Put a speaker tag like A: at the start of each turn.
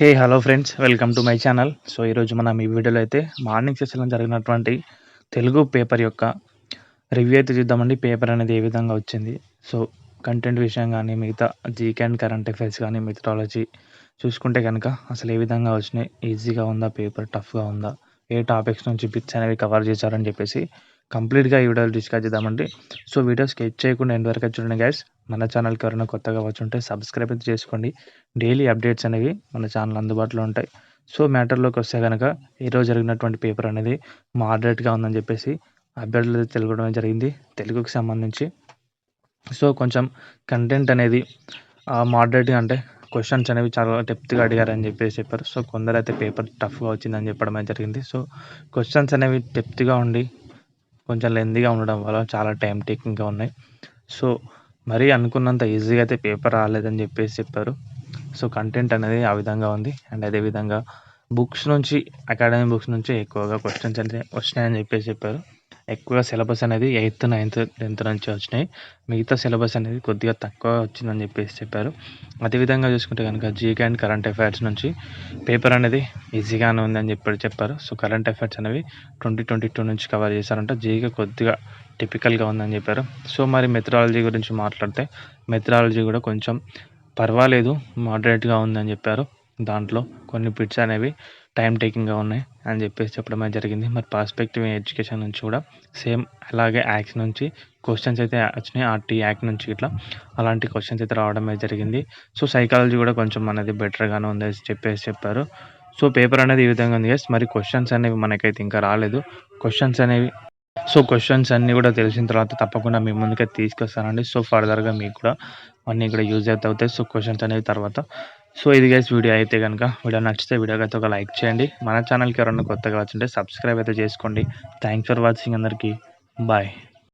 A: Hey hello friends welcome to my channel so ఈరోజు మనం ఈ వీడియోలో అయితే మార్నింగ్ సెషన్లో జరిగినటువంటి తెలుగు పేపర్ యొక్క రివ్యూ అయితే చూద్దామండి. పేపర్ అనేది ఏ విధంగా వచ్చింది? సో కంటెంట్ విషయం కానీ మిగతా జీకే అండ్ కరెంట్ అఫైర్స్ కానీ మెథడాలజీ చూసుకుంటే కనుక అసలు ఏ విధంగా వచ్చినాయి? ఈజీగా ఉందా? పేపర్ టఫ్గా ఉందా? ఏ టాపిక్స్ నుంచి బిట్స్ అనేవి కవర్ చేశారని చెప్పేసి కంప్లీట్గా ఈ వీడియోలు డిస్కస్ చేద్దామండి. సో వీడియో స్కెచ్ చేయకుండా ఎంతవరకు చూడండి గైస్ మన ఛానల్కి ఎవరైనా కొత్తగా వచ్చి ఉంటే సబ్స్క్రైబ్ అయితే చేసుకోండి. డైలీ అప్డేట్స్ అనేవి మన ఛానల్ అందుబాటులో ఉంటాయి. సో మ్యాటర్లోకి వస్తే కనుక ఈరోజు జరిగినటువంటి పేపర్ అనేది మోడరేట్గా ఉందని చెప్పేసి అభ్యర్థులు తెలుగడం జరిగింది. తెలుగుకి సంబంధించి. సో కొంచెం కంటెంట్ అనేది మోడరేట్గా అంటే క్వశ్చన్స్ అనేవి చాలా డెప్త్గా అడిగారని చెప్పేసి చెప్పారు. సో కొందరు అయితే పేపర్ టఫ్గా వచ్చిందని చెప్పడం జరిగింది. సో క్వశ్చన్స్ అనేవి డెప్త్గా ఉండి కొంచెం లెందీగా ఉండడం వల్ల చాలా టైం టేకింగ్గా ఉన్నాయి. సో మరీ అనుకున్నంత ఈజీగా అయితే పేపర్ రాలేదని చెప్పేసి చెప్పారు. సో కంటెంట్ అనేది ఆ విధంగా ఉంది. అండ్ అదేవిధంగా బుక్స్ నుంచి అకాడమీ బుక్స్ నుంచి ఎక్కువగా క్వశ్చన్స్ అయితే వచ్చినాయని చెప్పేసి చెప్పారు. ఎక్కువ సిలబస్ అనేది ఎయిత్ నైన్త్ టెన్త్ నుంచి వచ్చినాయి. మిగతా సిలబస్ అనేది కొద్దిగా తక్కువ వచ్చిందని చెప్పేసి చెప్పారు. అదేవిధంగా చూసుకుంటే కనుక జీకే అండ్ కరెంట్ అఫైర్స్ నుంచి పేపర్ అనేది ఈజీగానే ఉందని చెప్పి చెప్పారు. సో కరెంట్ అఫైర్స్ అనేవి ట్వంటీ ట్వంటీ టూ నుంచి కవర్ చేశారంట. జీకే కొద్దిగా టిపికల్గా ఉందని చెప్పారు. సో మరి మెథడాలజీ గురించి మాట్లాడితే మెథడాలజీ కూడా కొంచెం పర్వాలేదు మోడరేట్గా ఉందని చెప్పారు. దాంట్లో కొన్ని పిట్స్ అనేవి టైం టేకింగ్గా ఉన్నాయి అని చెప్పేసి చెప్పడమే జరిగింది. మరి పర్స్పెక్టివ్ ఎడ్యుకేషన్ నుంచి కూడా సేమ్ అలాగే యాక్స్ నుంచి క్వశ్చన్స్ అయితే వచ్చినాయి. ఆర్టీ యాక్ట్ నుంచి ఇట్లా అలాంటి క్వశ్చన్స్ అయితే రావడమే జరిగింది. సో సైకాలజీ కూడా కొంచెం అనేది బెటర్గానే ఉంది అని చెప్పేసి చెప్పారు. సో పేపర్ అనేది ఈ విధంగా ఉంది ఎస్ మరి క్వశ్చన్స్ అనేవి మనకైతే ఇంకా రాలేదు. క్వశ్చన్స్ అనేవి సో క్వశ్చన్స్ అన్నీ కూడా తెలిసిన తర్వాత తప్పకుండా మీ ముందుకే తీసుకొస్తానండి. సో ఫర్దర్గా మీకు కూడా అన్నీ కూడా యూజ్ అయితే అవుతాయి. సో క్వశ్చన్స్ అనేవి తర్వాత. సో ఇది గైస్ వీడియో అయితే కనుక వీడియో నచ్చితే వీడియోకి అయితే ఒక లైక్ చేయండి. మన ఛానల్కి ఎవరన్నా కొత్తగా వచ్చింటే సబ్స్క్రైబ్ అయితే చేసుకోండి. థ్యాంక్స్ ఫర్ వాచింగ్ అందరికీ. బాయ్